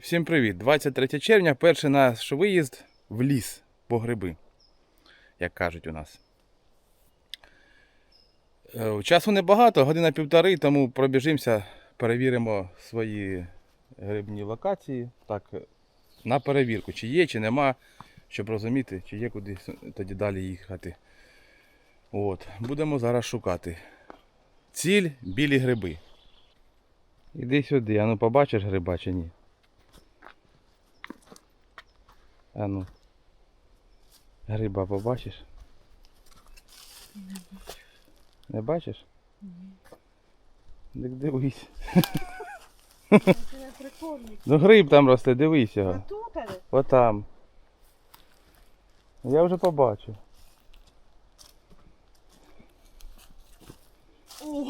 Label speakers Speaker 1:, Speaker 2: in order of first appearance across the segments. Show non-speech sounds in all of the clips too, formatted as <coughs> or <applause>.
Speaker 1: Всім привіт! 23 червня, перший наш виїзд в ліс по гриби, як кажуть у нас. Е, Часу небагато, година півтори, тому пробіжимося, перевіримо свої грибні локації. Так, на перевірку, чи є, чи нема, щоб розуміти, чи є куди тоді далі їхати. От, будемо зараз шукати. Ціль білі гриби. Іди сюди, а ну побачиш гриба чи ні? А ну. Гриба побачиш? Не бачиш? Так дивись.
Speaker 2: Це не прикольник.
Speaker 1: Ну гриб там росте, дивись його. Отам. Я вже побачив.
Speaker 2: О!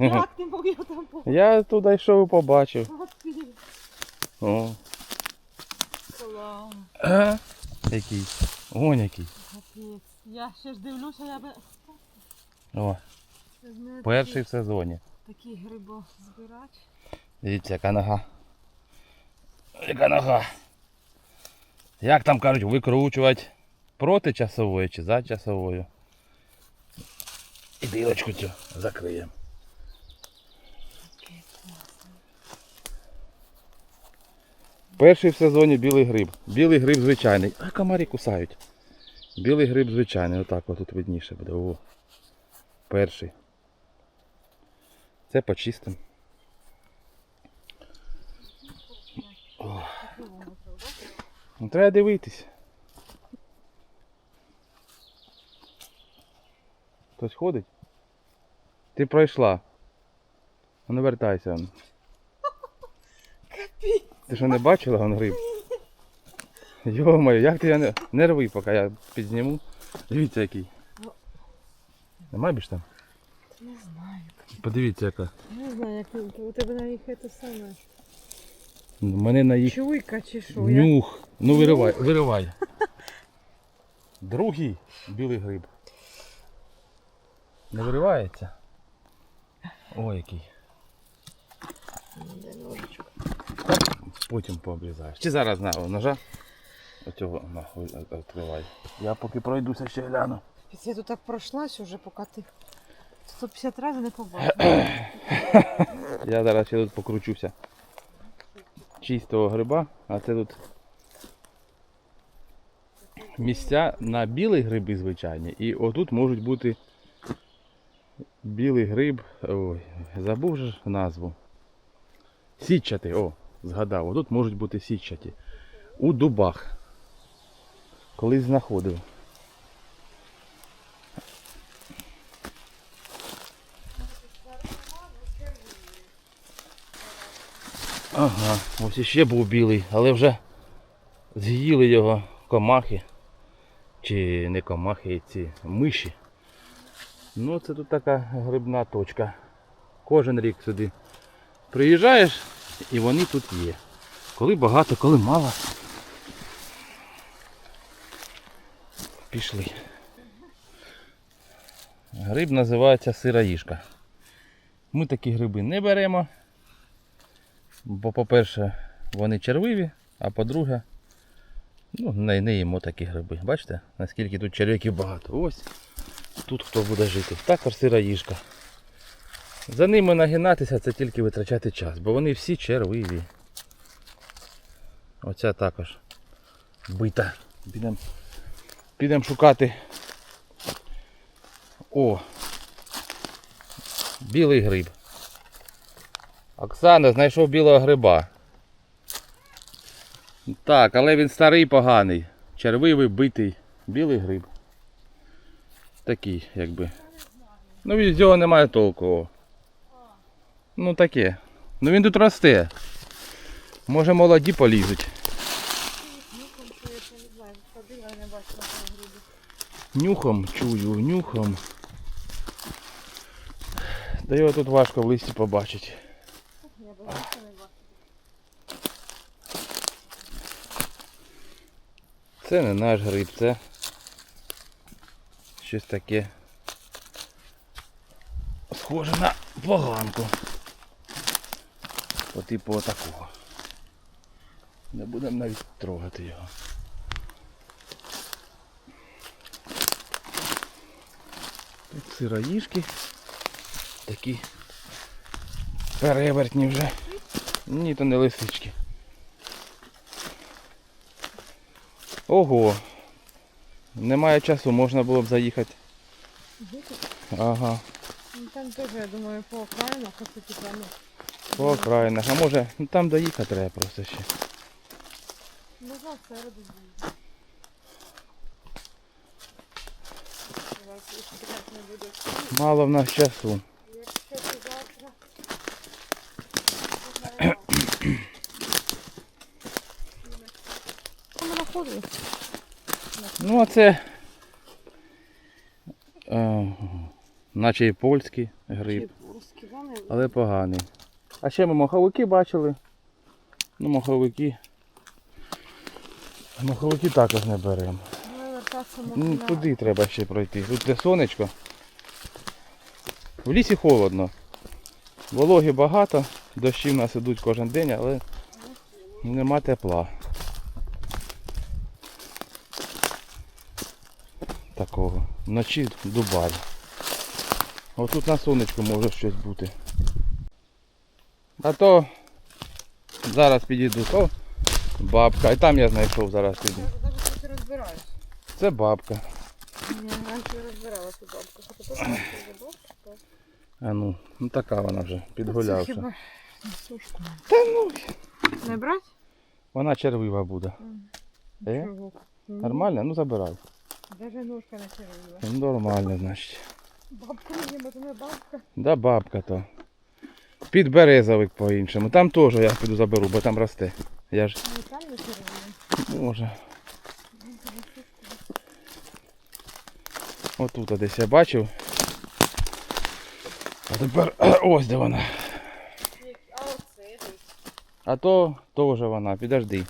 Speaker 2: Як ти мог його там побачити?
Speaker 1: Я туди йшов і побачив. О. А? Який? Вон який.
Speaker 2: Капець. Я ще ж дивлюся, я би...
Speaker 1: О, перший в сезоні.
Speaker 2: Такий грибозбирач.
Speaker 1: Дивіться, яка нога. Яка нога. Як там кажуть, викручувати проти часової чи за часовою. І білочку цю закриємо.
Speaker 2: Такий класний.
Speaker 1: Перший в сезоні білий гриб. Білий гриб звичайний. А комарі кусають. Білий гриб звичайний. Отак от тут видніше буде. О. Перший. Це почистим. Ну, треба дивитись. Хтось ходить? Ти пройшла. Не вертайся. он. Ти що не бачила он гриб? Йо-моє, як ти я не... не рви, поки я підзніму. Дивіться який. Нема більш там?
Speaker 2: Не знаю.
Speaker 1: Подивіться яка.
Speaker 2: Не знаю, як у тебе на їх це саме.
Speaker 1: У мене на їх
Speaker 2: Чуйка чи що? Я...
Speaker 1: нюх. Ну виривай, виривай. <laughs> Другий білий гриб. Не виривається. Ой, який.
Speaker 2: Де ножичок?
Speaker 1: Потім пообрізаєш. Чи зараз на о, ножа? Оцього нахуй відкривай. Я поки пройдуся ще гляну.
Speaker 2: Я тут так пройшлась уже, поки ти 150 разів не побачив.
Speaker 1: Я зараз ще тут покручуся. Чистого гриба, а це тут місця на білі гриби звичайні. І отут можуть бути білий гриб. Ой, забув же назву. Сітчатий, о, згадав, отут можуть бути сітчаті. У дубах. Колись знаходив. Ага, ось іще був білий, але вже з'їли його комахи. Чи не комахи, ці миші. Ну це тут така грибна точка. Кожен рік сюди приїжджаєш і вони тут є. Коли багато, коли мало. Пішли. Гриб називається сироїжка. Ми такі гриби не беремо. Бо, по-перше, вони червиві, а по-друге, ну, не, не їмо такі гриби. Бачите, наскільки тут черв'яків багато. Ось тут хто буде жити. Також сироїжка. За ними нагинатися це тільки витрачати час, бо вони всі червиві. Оця також бита. Підемо підем шукати. О! Білий гриб. Оксана знайшов білого гриба. Так, але він старий поганий. Червивий, битий, білий гриб. Такий, якби. Ну від цього немає толку. Ну таке. Ну він тут росте. Може молоді полізуть.
Speaker 2: Нюхом чую.
Speaker 1: Нюхом. Да його тут важко в листі побачити. Це не наш гриб, це щось таке схоже на поганку. По типу отакого. Не будемо навіть трогати його. Тут сироїшки. Такі перевертні вже. Ні, то не лисички. Ого. Немає часу, можна було б заїхати. Ага,
Speaker 2: Ну, Там теж, я думаю, по окраїнах, такі прямо.
Speaker 1: По окраїнах. А може, ну там доїхати треба просто ще.
Speaker 2: Можна так не буде.
Speaker 1: Мало в нас часу. <coughs> Ну а це. Е, наче і польський гриб, але поганий. А ще ми моховики бачили. Ну, моховики. Моховики також не беремо.
Speaker 2: Ну,
Speaker 1: туди треба ще пройти. Тут де сонечко. В лісі холодно. Вологи багато, дощі в нас ідуть кожен день, але нема тепла. Такого. Вночі дубай. Отут на сонечку може щось бути. А то зараз підійду, то бабка. І там я знайшов зараз піду. Це бабка.
Speaker 2: Я раніше розбирала цю бабку. Хоча тут бабка. <clears throat>
Speaker 1: А ну, ну така вона вже.
Speaker 2: Хіба сушку.
Speaker 1: Та ну,
Speaker 2: Не брать?
Speaker 1: вона червива буде. Е?
Speaker 2: Чого?
Speaker 1: Нормально? Ну забирай.
Speaker 2: Даже ножка не червила.
Speaker 1: Ну, Нормально, значить.
Speaker 2: Бабка не бабка.
Speaker 1: Да бабка то. Підберезовик по-іншому. Там теж я піду заберу, бо там росте. Я ж може. Отут десь я бачив. А тепер <clears throat> ось де вона.
Speaker 2: А
Speaker 1: то теж вона, підожди.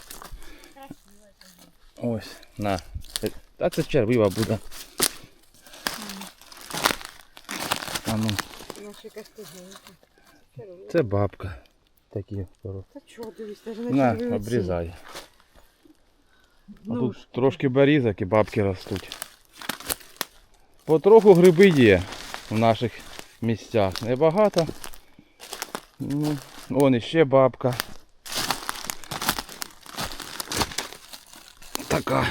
Speaker 1: Ось, на. А це червива буде. А ну,
Speaker 2: Наша. Червила.
Speaker 1: Це бабка. Такі скоро.
Speaker 2: Та чого дивись, даже не
Speaker 1: На,
Speaker 2: червила
Speaker 1: обрізай. А
Speaker 2: Ну,
Speaker 1: тут трошки берізок і бабки ростуть. Потроху гриби є в наших місцях. Небагато. Ну, вон іще бабка. Така.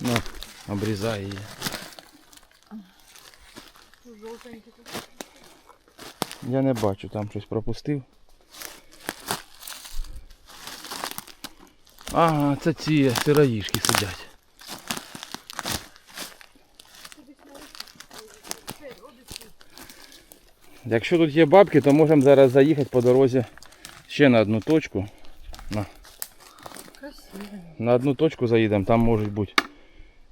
Speaker 1: Ну, обрізай її.
Speaker 2: Жовтенькі.
Speaker 1: Я не бачу, там щось пропустив. Ага, це ці сироїшки сидять. Якщо тут є бабки, то можемо зараз заїхати по дорозі ще на одну точку.
Speaker 2: Красиво.
Speaker 1: На одну точку заїдемо, там можуть бути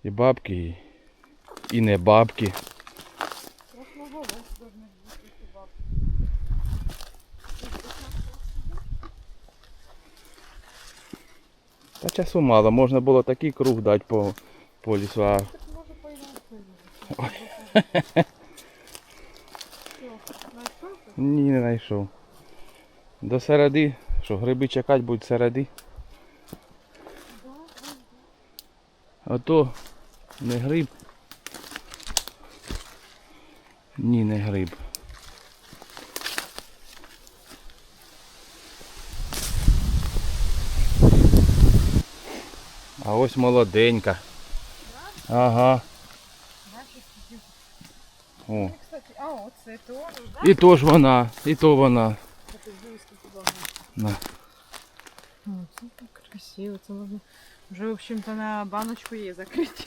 Speaker 1: і бабки, і не бабки.
Speaker 2: Красного должны бути ці бабки.
Speaker 1: Та часу мало, можна було такий круг дати по, по лісу, а? Ні, не знайшов. До середи, що гриби чекати будуть середи. Ото не гриб. Ні, не гриб. А ось молоденька. Ага. О. І то ж вона, і то вона. На.
Speaker 2: Красиво, це можна. Вже, в общем-то, на баночку є закриті.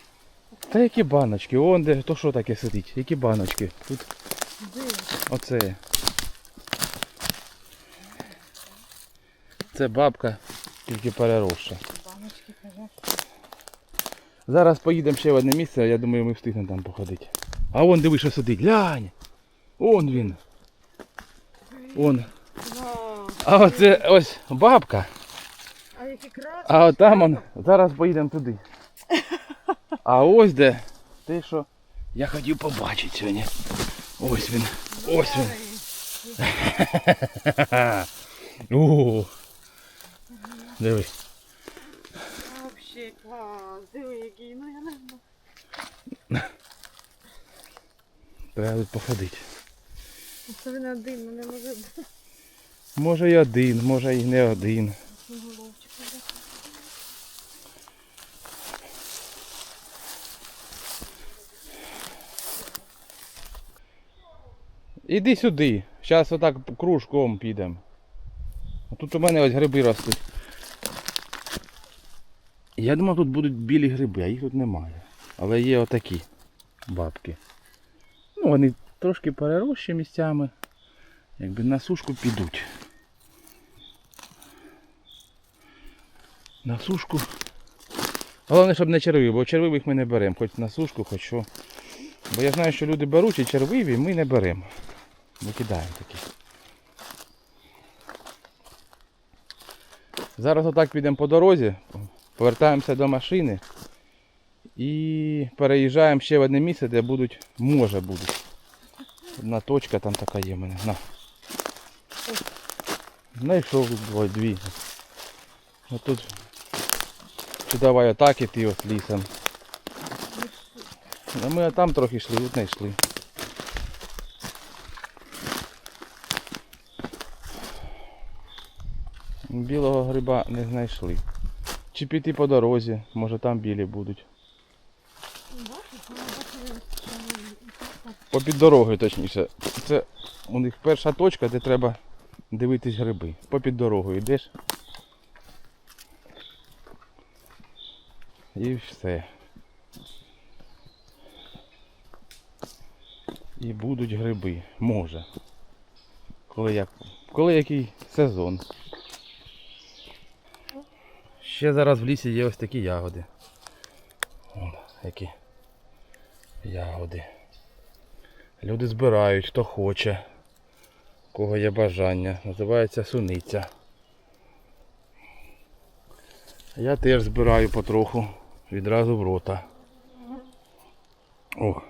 Speaker 1: Та які баночки? Вон де, то що таке сидить? Які баночки? Тут? Оце. Це бабка, тільки переросша. Зараз поїдемо ще в одне місце, я думаю, ми встигнемо там походити. А вон диви, що сидить. Глянь! Он він. Он. А оце ось бабка.
Speaker 2: А
Speaker 1: от там он. Зараз поїдемо туди. А ось де. Те, що я хотів побачити сьогодні. Ось він. Ось він. <laughs> У. Диви.
Speaker 2: Вообще клас. Диви, який, ну я не знаю.
Speaker 1: Треба тут походити.
Speaker 2: Це він один, ну не може бути.
Speaker 1: Може і один, може і не один. Іди сюди. Зараз отак кружком підемо. Тут у мене ось гриби ростуть. Я думав, тут будуть білі гриби, а їх тут немає. Але є отакі бабки. Ну, вони трошки перерощі місцями. Якби на сушку підуть. На сушку. Головне, щоб не червиві, бо червивих ми не беремо, хоч на сушку, хоч що. Бо я знаю, що люди беруть і червиві ми не беремо. Викидаємо такі. Зараз отак підемо по дорозі, повертаємося до машини і переїжджаємо ще в одне місце, де будуть, може будуть. Одна точка там така є в мене. На. Знайшов дві. А тут чи давай отак іти от лісом. А ми там трохи йшли, тут не йшли. Білого гриба не знайшли. Чи піти по дорозі, може там білі будуть. Попід дорогою точніше. Це у них перша точка, де треба дивитись гриби. Попід дорогою йдеш. І все. І будуть гриби. Може. Коли, як, коли який сезон. Ще зараз в лісі є ось такі ягоди. Вон, які ягоди. Люди збирають, хто хоче, кого є бажання. Називається суниця. Я теж збираю потроху, відразу в рота. О.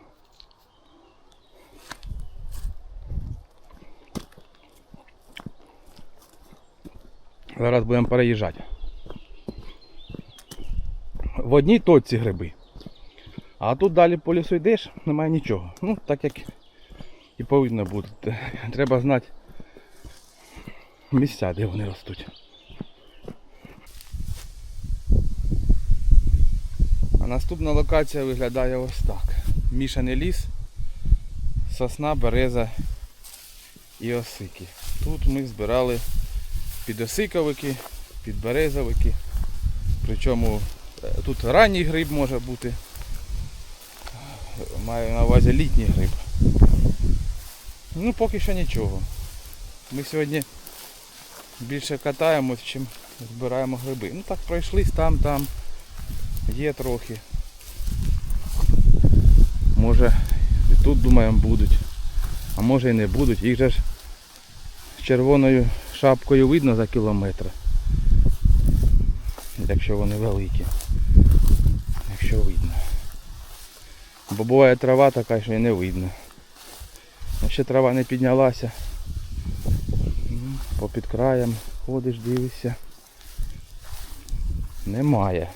Speaker 1: Зараз будемо переїжджати. В одній точці гриби. А тут далі по лісу йдеш, немає нічого. Ну, так як і повинно бути. <laughs> Треба знати місця, де вони ростуть. А наступна локація виглядає ось так. Мішаний ліс, сосна, береза і осики. Тут ми збирали підосиковики, підберезовики. Причому е, тут ранній гриб може бути. Маю на увазі літній гриб. Ну поки що нічого. Ми сьогодні більше катаємось, чим збираємо гриби. Ну так пройшлись там, там. Є трохи. Може і тут думаємо будуть. А може і не будуть. Їх же ж з червоною шапкою видно за кілометр. Якщо вони великі. Якщо видно. Бо буває трава така, що і не видно. Ще трава не піднялася. М, Попід краєм ходиш, дивишся. Немає.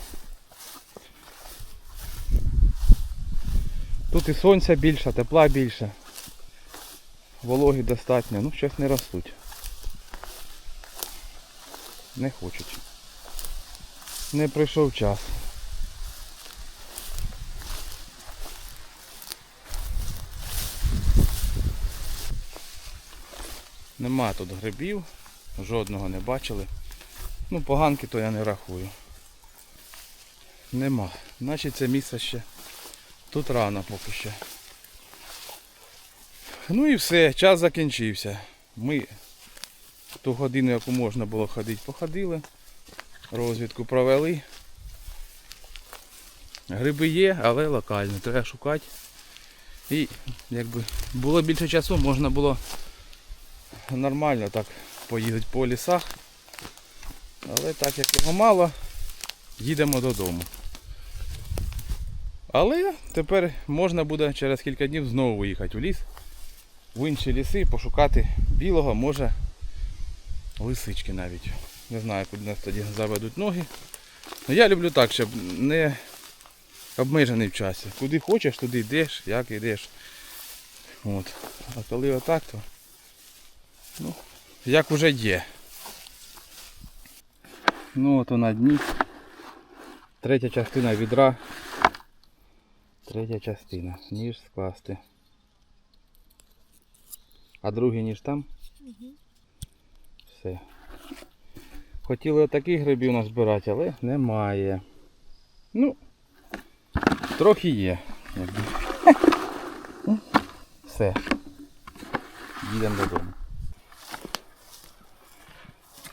Speaker 1: Тут і сонця більше, тепла більше. Вологи достатньо, ну щось не ростуть. Не хочуть. Не прийшов час. Нема тут грибів, жодного не бачили. Ну, поганки то я не рахую. Нема. Значить це місце ще тут рано поки що. Ну і все, час закінчився. Ми ту годину, яку можна було ходити, походили. Розвідку провели. Гриби є, але локально. Треба шукати. І якби було більше часу, можна було нормально так поїздити по лісах. Але так як його мало, їдемо додому. Але тепер можна буде через кілька днів знову виїхати в ліс, в інші ліси пошукати білого, може лисички навіть. Не знаю, куди нас тоді заведуть ноги. Ну, я люблю так, щоб не обмежений в часі. Куди хочеш, туди йдеш, як йдеш. От. А коли отак, то ну, як вже є. Ну от на дні. Третя частина відра. Третя частина. Ніж скласти. А другий ніж там? Все. Хотіли отаких грибів назбирати, але немає. Ну, трохи є. <laughs> Все. Їдемо додому.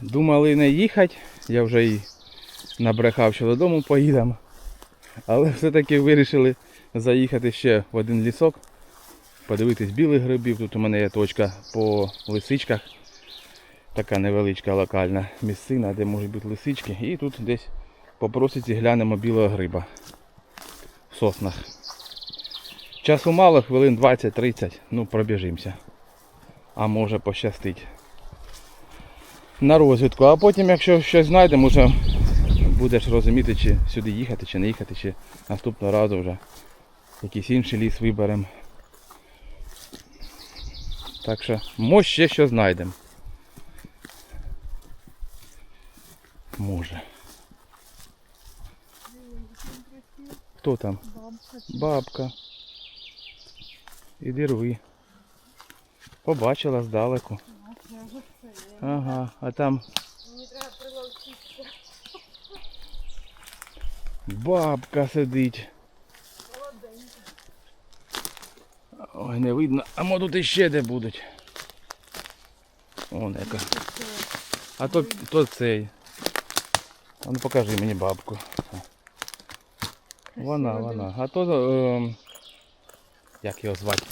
Speaker 1: Думали не їхати, я вже і набрехав, що додому поїдемо. Але все-таки вирішили заїхати ще в один лісок, подивитись білих грибів. Тут у мене є точка по лисичках. Така невеличка локальна місцина, де можуть бути лисички. І тут десь по просіці глянемо білого гриба в соснах. Часу мало, хвилин 20-30, ну пробіжимося. А може пощастить. На розвідку. А потім, якщо щось знайдемо, вже будеш розуміти, чи сюди їхати, чи не їхати, чи наступного разу вже якийсь інший ліс виберемо. Так що, може ще що знайдемо. Може. Хто там? Бабка. Іди рви. Побачила здалеку. Ага, а там
Speaker 2: Мені треба приловчитися.
Speaker 1: бабка сидить. Ой, не видно. А мо тут іще де будуть. Вон яка. А то, то цей. А ну покажи мені бабку. Вона, вона. А то. Е, як його звати?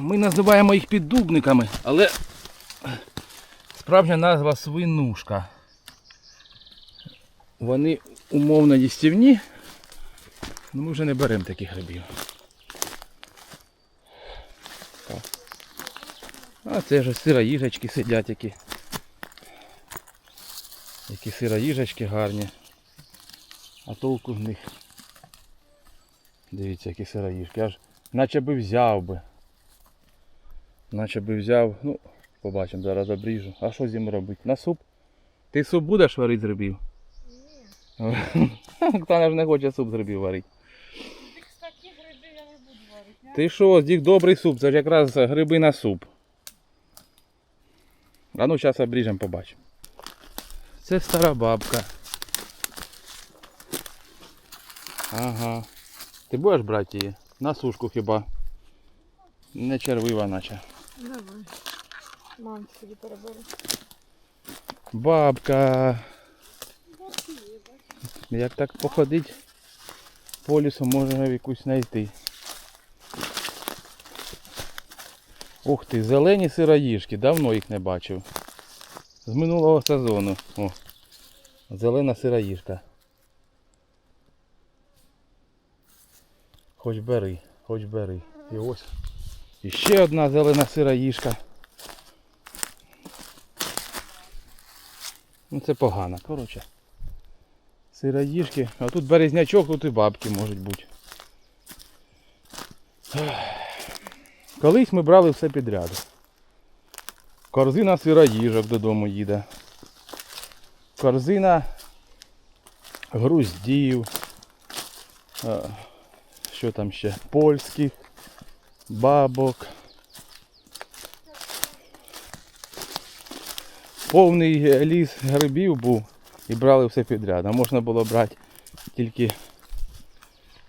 Speaker 1: Ми називаємо їх піддубниками, але справжня назва свинушка. Вони умовно їстівні, але ми вже не беремо таких грибів. А це ж сироїжечки сидять які. Які сироїжечки гарні. А толку в них. Дивіться, які сироїжки. Аж наче би взяв би. Наче би взяв. Ну, побачимо, зараз обріжу. А що з ним робити? На суп? Ти суп будеш варити з грибів? Ні. <laughs> Хто ж не хоче суп з грибів варити.
Speaker 2: Такі гриби я не буду варити.
Speaker 1: Ти що, здік добрий суп, це ж якраз гриби на суп. А ну зараз обріжемо, побачимо. Це стара бабка. Ага. Ти будеш брати її? На сушку хіба? Не червива наче.
Speaker 2: Давай. Мам, собі переберу.
Speaker 1: Бабка. Як так походить по лісу, можна якусь знайти. Ух ти, зелені сироїжки, давно їх не бачив. З минулого сезону. О, зелена сироїжка. Хоч бери, хоч бери. І ось. І ще одна зелена сироїжка. Ну це погано, коротше. Сироїжки. А тут березнячок, тут і бабки можуть бути. Колись ми брали все підряд. Корзина сироїжок додому їде. Корзина груздів. Що там ще? Польських, бабок. Повний ліс грибів був і брали все підряд. А можна було брати тільки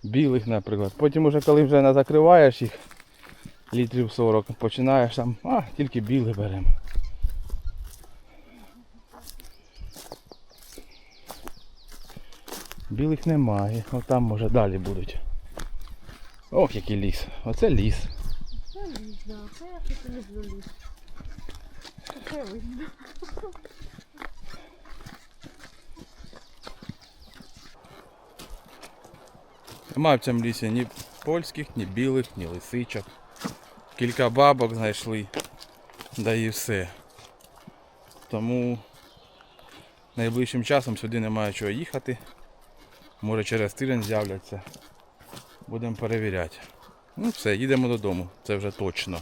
Speaker 1: білих, наприклад. Потім уже коли вже не закриваєш їх літрів 40, починаєш там, а, тільки білих беремо. Білих немає, от там може далі будуть. Ох, який ліс. Оце ліс.
Speaker 2: Це ліс, да. Це я ліс. Це видно.
Speaker 1: Нема в цьому лісі ні польських, ні білих, ні лисичок. кілька бабок знайшли, да і все. Тому найближчим часом сюди немає чого їхати. Може через тиждень з'являться. Будемо перевіряти. Ну все, їдемо додому, це вже точно.